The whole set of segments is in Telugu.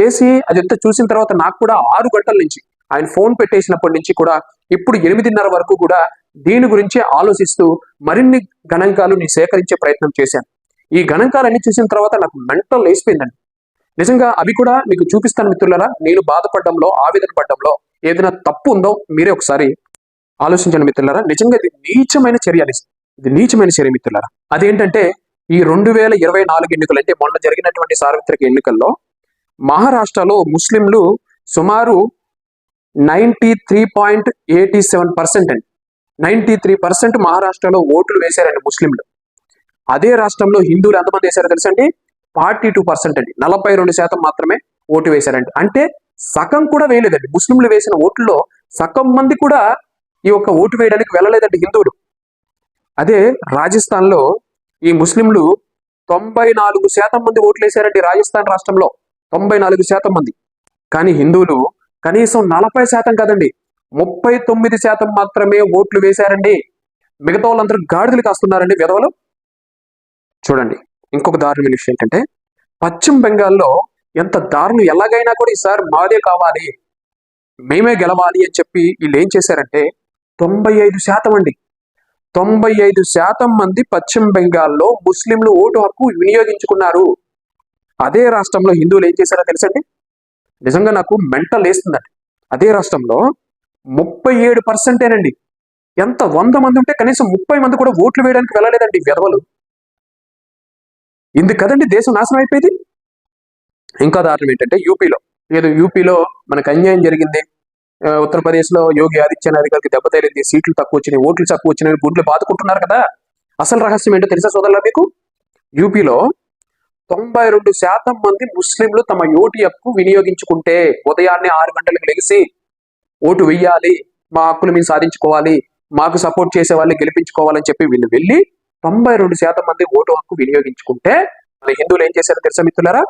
చేసి అదంతా చూసిన తర్వాత నాకు కూడా ఆరు గంటల నుంచి ఆయన ఫోన్ పెట్టేసినప్పటి నుంచి కూడా ఇప్పుడు ఎనిమిదిన్నర వరకు కూడా దీని గురించి ఆలోచిస్తూ మరిన్ని గణాంకాలు నేను సేకరించే ప్రయత్నం చేశాను. ఈ గణాంకాలన్నీ చూసిన తర్వాత నాకు మెంటల్ లేచిపోయిందండి. నిజంగా అవి కూడా మీకు చూపిస్తాను మిత్రులరా. నేను బాధపడడంలో ఆవేదన పడడంలో ఏదైనా తప్పు ఉందో మీరే ఒకసారి ఆలోచించండి మిత్రులరా. నిజంగా ఇది నీచమైన చర్య అది. ఇది నీచమైన చర్య మిత్రులరా. అదేంటంటే ఈ రెండు వేల ఇరవై నాలుగు ఎన్నికలు అంటే మొన్న జరిగినటువంటి సార్వత్రిక ఎన్నికల్లో మహారాష్ట్రలో ముస్లింలు సుమారు ninety three point eighty seven percent అండి. నైంటీ త్రీ పర్సెంట్ మహారాష్ట్రలో ఓట్లు వేశారండి ముస్లింలు. అదే రాష్ట్రంలో హిందువులు ఎంతమంది వేశారో తెలుసండి? ఫార్టీ టూ పర్సెంట్ అండి. నలభై రెండు శాతం మాత్రమే ఓటు వేశారండి. అంటే సగం కూడా వేయలేదండి. ముస్లింలు వేసిన ఓట్లలో సగం మంది కూడా ఈ యొక్క ఓటు వేయడానికి వెళ్ళలేదండి హిందువులు. అదే రాజస్థాన్లో ఈ ముస్లింలు తొంభై నాలుగు శాతం మంది ఓట్లు వేశారండి రాజస్థాన్ రాష్ట్రంలో. తొంభై నాలుగు శాతం మంది. కానీ హిందువులు కనీసం నలభై శాతం కదండి. ముప్పై తొమ్మిది శాతం మాత్రమే ఓట్లు వేశారండి. మిగతా వాళ్ళందరూ గాడిదలు కాస్తున్నారండి విధవలు. చూడండి ఇంకొక దారుణమైన విషయం ఏంటంటే పశ్చిమ బెంగాల్లో ఎంత దారుణం ఎలాగైనా కూడా ఈసారి మాదే కావాలి. మేమే గెలవాలి అని చెప్పి వీళ్ళు ఏం చేశారంటే తొంభై ఐదు శాతం అండి. తొంభై ఐదు శాతం మంది పశ్చిమ బెంగాల్లో ముస్లింలు ఓటు హక్కు వినియోగించుకున్నారు. అదే రాష్ట్రంలో హిందువులు ఏం చేశారో తెలుసండి? నిజంగా నాకు మెంటల్ వేస్తుందండి అదే రాష్ట్రంలో ముప్పై ఏడు పర్సెంటేనండి ఎంత వంద మంది ఉంటే కనీసం ముప్పై మంది కూడా ఓట్లు వేయడానికి వెళ్ళలేదండి వెధవలు. విధవలు కదండి దేశం నాశనం అయిపోయింది? ఇంకా దారుణం ఏంటంటే యూపీలో. ఏదో యూపీలో మనకు అన్యాయం జరిగింది. ఉత్తరప్రదేశ్లో యోగి ఆదిత్యనాథ్ గారికి దెబ్బ తగిలింది. సీట్లు తక్కువ వచ్చినాయి ఓట్లు తక్కువ వచ్చినాయి గుడ్లు బాదుకుంటున్నారు కదా. అసలు రహస్యం ఏంటో తెలుసా సోదరులా మీకు? యూపీలో తొంభై రెండు శాతం మంది ముస్లింలు తమ ఓటు హక్కు వినియోగించుకుంటే ఉదయాన్నే ఆరు గంటలకు లెగిసి ఓటు వెయ్యాలి మా హక్కులు మేము సాధించుకోవాలి మాకు సపోర్ట్ చేసే వాళ్ళని గెలిపించుకోవాలని చెప్పి వీళ్ళు వెళ్ళి తొంభై రెండు శాతం మంది ఓటు హక్కు వినియోగించుకుంటే హిందువులు ఏం చేశారో తెలుసా మిత్రులారా?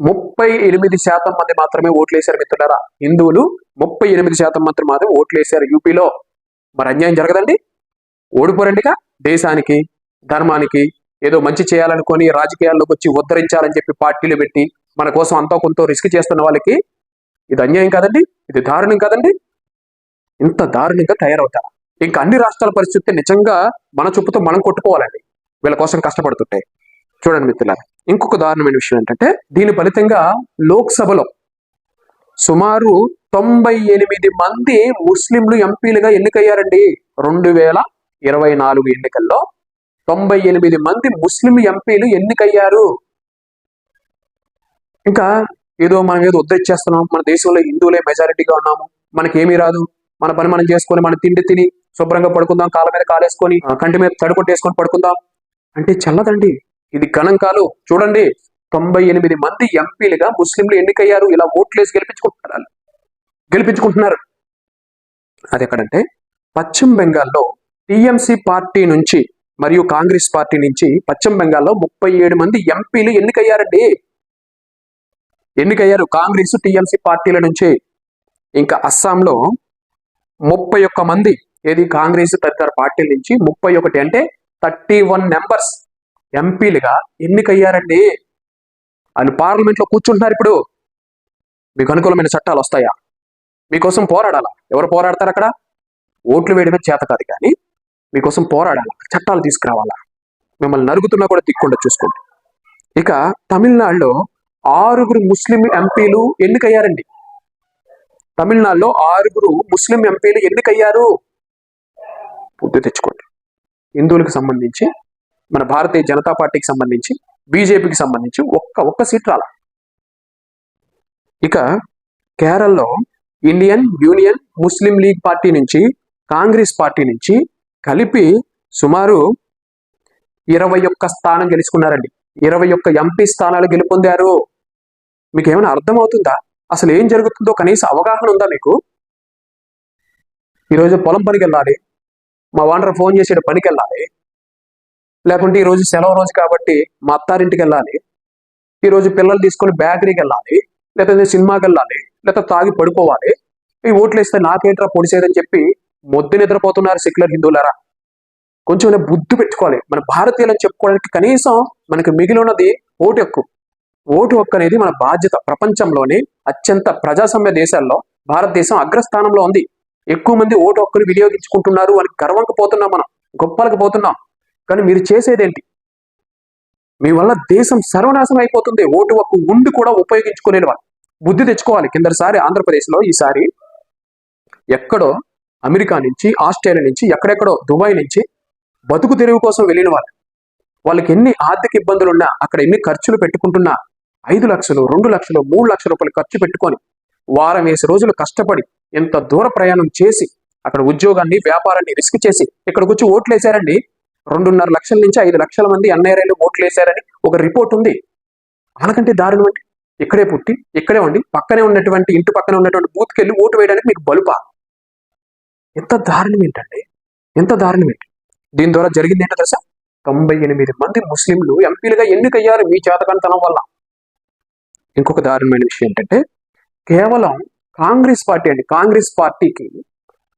ముప్పై ఎనిమిది శాతం మంది మాత్రమే ఓట్లు వేశారు మిత్రులారా. హిందువులు ముప్పై ఎనిమిది శాతం మంది మాత్రమే ఓట్లు వేశారు యూపీలో. మరి అన్యాయం జరగదండి? ఓడిపోరండిగా? దేశానికి ధర్మానికి ఏదో మంచి చేయాలనుకొని రాజకీయాల్లోకి వచ్చి ఉద్ధరించాలని చెప్పి పార్టీలు పెట్టి మన కోసం అంతా కొంత రిస్క్ చేస్తున్న వాళ్ళకి ఇది అన్యాయం కాదండి ఇది దారుణం కాదండి. ఇంత దారుణంగా తయారవుతారు. ఇంకా అన్ని రాష్ట్రాల పరిస్థితి నిజంగా మన చూపుతో మనం కొట్టుకోవాలండి. వీళ్ళ కోసం కష్టపడుతుంటాయి చూడండి మిత్రులారా ఇంకొక దారుణమైన విషయం ఏంటంటే దీని ఫలితంగా లోక్సభలో సుమారు తొంభై ఎనిమిది మంది ముస్లింలు ఎంపీలుగా ఎన్నికయ్యారండి. రెండు వేల ఇరవై నాలుగు ఎన్నికల్లో తొంభై ఎనిమిది మంది ముస్లిం ఎంపీలు ఎన్నికయ్యారు. ఇంకా ఏదో మనం ఏదో ఉద్ధరించేస్తున్నాం మన దేశంలో హిందువులే మెజారిటీగా ఉన్నాము. మనకేమీ రాదు. మన పని మనం చేసుకొని మన తిండి తిని శుభ్రంగా పడుకుందాం. కాళ్ళ మీద కాలేసుకొని ఆ, కంటి మీద తడుకొట్టేసుకొని పడుకుందాం. అంటే చల్లదండి. ఇది గణంకాలు చూడండి. తొంభై ఎనిమిది మంది ఎంపీలుగా ముస్లింలు ఎన్నికయ్యారు. ఇలా ఓట్లేసి గెలిపించుకుంటున్నారు? గెలిపించుకుంటున్నారు. అది ఎక్కడంటే పశ్చిమ బెంగాల్లో టిఎంసి పార్టీ నుంచి మరియు కాంగ్రెస్ పార్టీ నుంచి పశ్చిమ బెంగాల్లో ముప్పై ఏడు మంది ఎంపీలు ఎన్నికయ్యారండి. ఎన్నికయ్యారు కాంగ్రెస్ టీఎంసీ పార్టీల నుంచి. ఇంకా అస్సాంలో ముప్పై ఒక్క మంది ఏది కాంగ్రెస్ తదితర పార్టీల నుంచి ముప్పై ఒకటి అంటే థర్టీ వన్ నెంబర్స్ ఎంపీలుగా ఎన్నికయ్యారండి. వాళ్ళు పార్లమెంట్లో కూర్చుంటున్నారు ఇప్పుడు. మీకు అనుకూలమైన చట్టాలు వస్తాయా? మీకోసం పోరాడాలా? ఎవరు పోరాడతారు అక్కడ? ఓట్లు వేయడమే చేత కాదు కానీ మీకోసం పోరాడాలా. చట్టాలు తీసుకురావాలా? మిమ్మల్ని నరుగుతున్నా కూడా తిక్కుండా చూసుకోండి. ఇక తమిళనాడులో ఆరుగురు ముస్లిం ఎంపీలు ఎన్నికయ్యారండి. తమిళనాడులో ఆరుగురు ముస్లిం ఎంపీలు ఎన్నికయ్యారు? బుద్ధి తెచ్చుకోండి. హిందువులకు సంబంధించి మన భారతీయ జనతా పార్టీకి సంబంధించి బీజేపీకి సంబంధించి ఒక్క ఒక్క సీట్ రాల. ఇక కేరళలో Indian Union Muslim League party నుంచి కాంగ్రెస్ పార్టీ నుంచి కలిపి సుమారు ఇరవై ఒక్క స్థానం గెలుచుకున్నారండి. ఇరవై ఒక్క ఎంపీ స్థానాలు గెలుపొందారు. మీకు ఏమైనా అర్థమవుతుందా? అసలు ఏం జరుగుతుందో? కనీస అవగాహన ఉందా మీకు? ఈరోజు పొలం పనికి వెళ్ళాలి మా వాండర్ ఫోన్ చేసి పనికి వెళ్ళాలి లేకుంటే ఈరోజు సెలవు రోజు కాబట్టి మా అత్తారింటికి వెళ్ళాలి ఈరోజు పిల్లలు తీసుకొని బేకరీకి వెళ్ళాలి లేకపోతే సినిమాకి వెళ్ళాలి లేకపోతే తాగి పడుకోవాలి. ఈ ఓట్లు వేస్తే నాకేంట్రా పొడిచేదని చెప్పి మొద్దు నిద్రపోతున్నారు సెక్యులర్ హిందువులారా. కొంచెం బుద్ధి పెట్టుకోవాలి. మన భారతీయులని చెప్పుకోవడానికి కనీసం మనకి మిగిలి ఉన్నది ఓటు హక్కు. ఓటు హక్కు అనేది మన బాధ్యత ప్రపంచంలోనే అత్యంత ప్రజాస్వామ్య దేశాల్లో భారతదేశం అగ్రస్థానంలో ఉంది. ఎక్కువ మంది ఓటు హక్కును వినియోగించుకుంటున్నారు అని గర్వంకి పోతున్నాం మనం. గొప్పలకు పోతున్నాం. కానీ మీరు చేసేదేంటి? మీ వల్ల దేశం సర్వనాశనం అయిపోతుంది. ఓటు హక్కు ఉండి కూడా ఉపయోగించుకోలేని వాళ్ళు. బుద్ధి తెచ్చుకోవాలి. కిందసారి ఆంధ్రప్రదేశ్లో ఈసారి ఎక్కడో అమెరికా నుంచి ఆస్ట్రేలియా నుంచి ఎక్కడెక్కడో దుబాయ్ నుంచి బతుకు తెరువు కోసం వెళ్ళిన వాళ్ళు. వాళ్ళకి ఎన్ని ఆర్థిక ఇబ్బందులు ఉన్నా అక్కడ ఎన్ని ఖర్చులు పెట్టుకుంటున్నా ఐదు లక్షలు రెండు లక్షలు మూడు లక్షల రూపాయలు ఖర్చు పెట్టుకొని వారం వేసి రోజులు కష్టపడి ఎంత దూర ప్రయాణం చేసి అక్కడ ఉద్యోగాన్ని వ్యాపారాన్ని రిస్క్ చేసి ఇక్కడికి వచ్చి ఓట్లు వేశారండి రెండున్నర లక్షల నుంచి ఐదు లక్షల మంది ఎన్ఐఆర్ఐలు ఓట్లు వేశారని ఒక రిపోర్ట్ ఉంది. వాళ్ళకంటే దారుణం ఇక్కడే పుట్టి ఇక్కడే ఉండి పక్కనే ఉన్నటువంటి ఇంటి పక్కనే ఉన్నటువంటి బూత్కి వెళ్ళి ఓటు వేయడానికి మీకు బలుపా? ఎంత దారుణం ఏంటండి ఎంత దారుణం ఏంటి? దీని ద్వారా జరిగింది ఏంటో తెలుసా? తొంభై ఎనిమిది మంది ముస్లింలు ఎంపీలుగా ఎన్నికయ్యారు మీ చేతకంతనం వల్ల. ఇంకొక దారుణమైన విషయం ఏంటంటే కేవలం కాంగ్రెస్ పార్టీ అండి కాంగ్రెస్ పార్టీకి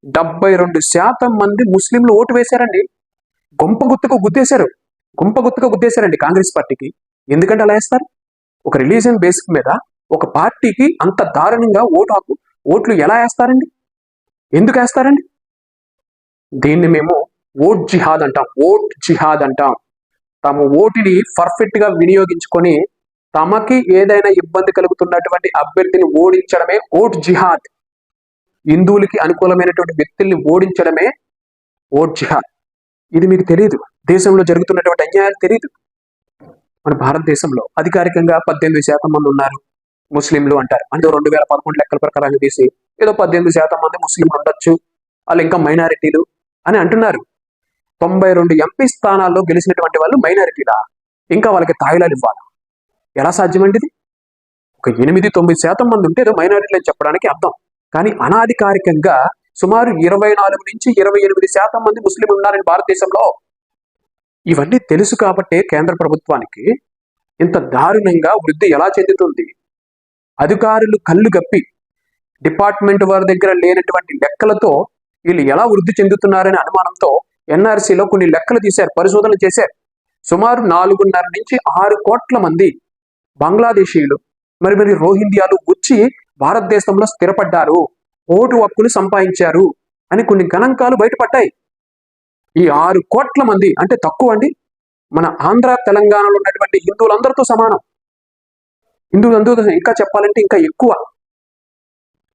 డెబ్బై రెండు శాతం మంది ముస్లింలు ఓటు వేశారండి. గొంప గుత్తుకు గుద్దేశారు. గుంప గుత్తుగా గుద్దేశారండి కాంగ్రెస్ పార్టీకి. ఎందుకంటే అలా వేస్తారు? ఒక రిలీజియన్ బేసిక్ మీద ఒక పార్టీకి అంత దారుణంగా ఓటు హక్కు ఓట్లు ఎలా వేస్తారండి? ఎందుకు వేస్తారండి? దీన్ని మేము ఓట్ జిహాద్ అంటాం ఓట్ జిహాద్ అంటాం. తమ ఓటుని పర్ఫెక్ట్గా వినియోగించుకొని తమకి ఏదైనా ఇబ్బంది కలుగుతున్నటువంటి అభ్యర్థిని ఓడించడమే ఓట్ జిహాద్. హిందువులకి అనుకూలమైనటువంటి వ్యక్తుల్ని ఓడించడమే ఓట్ జిహాద్. ఇది మీకు తెలియదు దేశంలో జరుగుతున్నటువంటి అన్యాయాలు తెలియదు మన భారతదేశంలో అధికారికంగా పద్దెనిమిది శాతం మంది ఉన్నారు. ముస్లింలు అంటారు. అంటే రెండు వేల పదకొండు లెక్కల ప్రకారం తీసి ఏదో పద్దెనిమిది శాతం మంది ముస్లింలు ఉండొచ్చు వాళ్ళు ఇంకా మైనారిటీలు అని అంటున్నారు. తొంభై రెండు ఎంపీ స్థానాల్లో గెలిచినటువంటి వాళ్ళు మైనారిటీలా? ఇంకా వాళ్ళకి తాయిలాలు ఇవ్వాలి? ఎలా సాధ్యమండి ఇది ఒక ఎనిమిది తొమ్మిది శాతం మంది ఉంటే ఏదో మైనారిటీలు అని చెప్పడానికి అర్థం. కానీ అనాధికారికంగా సుమారు ఇరవై నాలుగు నుంచి ఇరవై ఎనిమిది శాతం మంది ముస్లింలు ఉన్నారని భారతదేశంలో. ఇవన్నీ తెలుసు కాబట్టే కేంద్ర ప్రభుత్వానికి ఇంత దారుణంగా వృద్ధి ఎలా చెందుతుంది? అధికారులు కళ్ళు గప్పి డిపార్ట్మెంట్ వారి దగ్గర లేనటువంటి లెక్కలతో వీళ్ళు ఎలా వృద్ధి చెందుతున్నారనే అనుమానంతో ఎన్ఆర్సీలో కొన్ని లెక్కలు తీశారు పరిశోధనలు చేశారు. సుమారు నాలుగున్నర నుంచి ఆరు కోట్ల మంది బంగ్లాదేశీయులు మరి మరి రోహింగ్యాలు వచ్చి భారతదేశంలో స్థిరపడ్డారు ఓటు హక్కులు సంపాదించారు అని కొన్ని గణాంకాలు బయటపడ్డాయి. ఈ ఆరు కోట్ల మంది అంటే తక్కువ అండి. మన ఆంధ్ర తెలంగాణలో ఉన్నటువంటి హిందువులందరితో సమానం. హిందువులందరూ ఇంకా చెప్పాలంటే ఇంకా ఎక్కువ.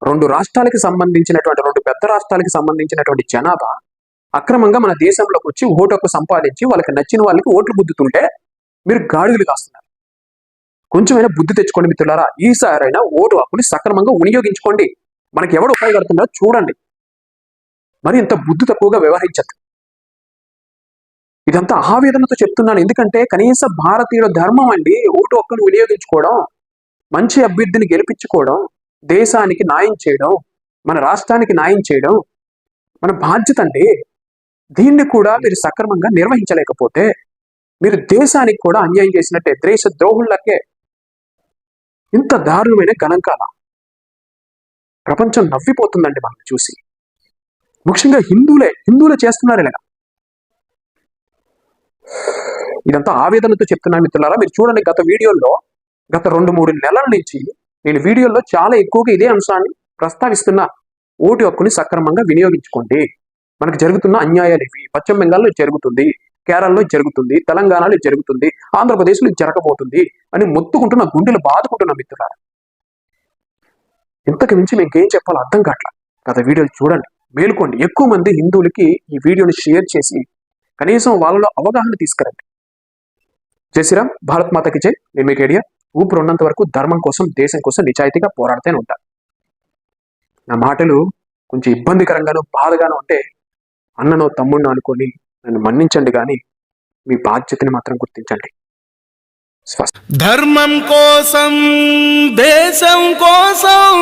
రెండు రాష్ట్రాలకి సంబంధించినటువంటి రెండు పెద్ద రాష్ట్రాలకి సంబంధించినటువంటి జనాభా అక్రమంగా మన దేశంలోకి వచ్చి ఓటు హక్కు సంపాదించి వాళ్ళకి నచ్చిన వాళ్ళకి ఓట్లు బుద్దుతుంటే మీరు గాడిదలు కాస్తున్నారు. కొంచెమైనా బుద్ధి తెచ్చుకోండి మిత్రులారా. ఈసారైనా ఓటు హక్కుని సక్రమంగా వినియోగించుకోండి. మనకి ఎవడు ఉపయోగపడుతుందో చూడండి. మరి ఇంత బుద్ధి తక్కువగా వ్యవహరించద్దు. ఇదంతా ఆవేదనతో చెప్తున్నాను. ఎందుకంటే కనీస భారతీయుల ధర్మం అండి ఓటు హక్కును వినియోగించుకోవడం మంచి అభ్యర్థిని గెలిపించుకోవడం దేశానికి న్యాయం చేయడం మన రాష్ట్రానికి న్యాయం చేయడం మన బాధ్యత అండి. దీన్ని కూడా మీరు సక్రమంగా నిర్వహించలేకపోతే మీరు దేశానికి కూడా అన్యాయం చేసినట్టే దేశ ద్రోహులకే ఇంత దారుణమైన గణాంకాల ప్రపంచం నవ్విపోతుందండి మనం చూసి. ముఖ్యంగా హిందువులే హిందువులే చేస్తున్నారు ఇలాగా. ఇదంతా ఆవేదనతో చెప్తున్నాను మిత్రులారా మీరు చూడండి గత వీడియోల్లో గత రెండు మూడు నెలల నుంచి నేను వీడియోలో చాలా ఎక్కువగా ఇదే అంశాన్ని ప్రస్తావిస్తున్నా ఓటు హక్కుని సక్రమంగా వినియోగించుకోండి. మనకు జరుగుతున్న అన్యాయాలు ఇవి. పశ్చిమ బెంగాల్లో జరుగుతుంది. కేరళలో జరుగుతుంది. తెలంగాణలో జరుగుతుంది. ఆంధ్రప్రదేశ్లో జరగబోతుంది అని మొత్తుకుంటున్న గుండెలు బాదుకుంటున్న మిత్రులారా. ఇంతకు మించి మీకు ఏం చెప్పాలో అర్థం కావట్లా. గత వీడియోలు చూడండి. మేలుకోండి. ఎక్కువ మంది హిందువులకి ఈ వీడియోని షేర్ చేసి కనీసం వాళ్ళలో అవగాహన తీసుకురండి. జై శ్రీరామ్. భారత్ మాతకి జై. నేను మీకు ఐడియా ఊపిరి ఉన్నంత వరకు ధర్మం కోసం దేశం కోసం నిజాయితీగా పోరాడుతూనే ఉంటారు నా మాటలు కొంచెం ఇబ్బందికరంగానూ బాధగానో ఉంటే అన్ననో తమ్ముడినో అనుకొని నన్ను మన్నించండి కానీ మీ బాధ్యతని మాత్రం గుర్తించండి. ధర్మం కోసం దేశం కోసం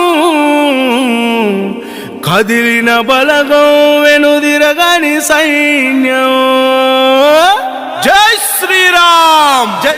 కదిలిన బలగం వెనుదిరగని సైన్యం. జై శ్రీరామ్! జై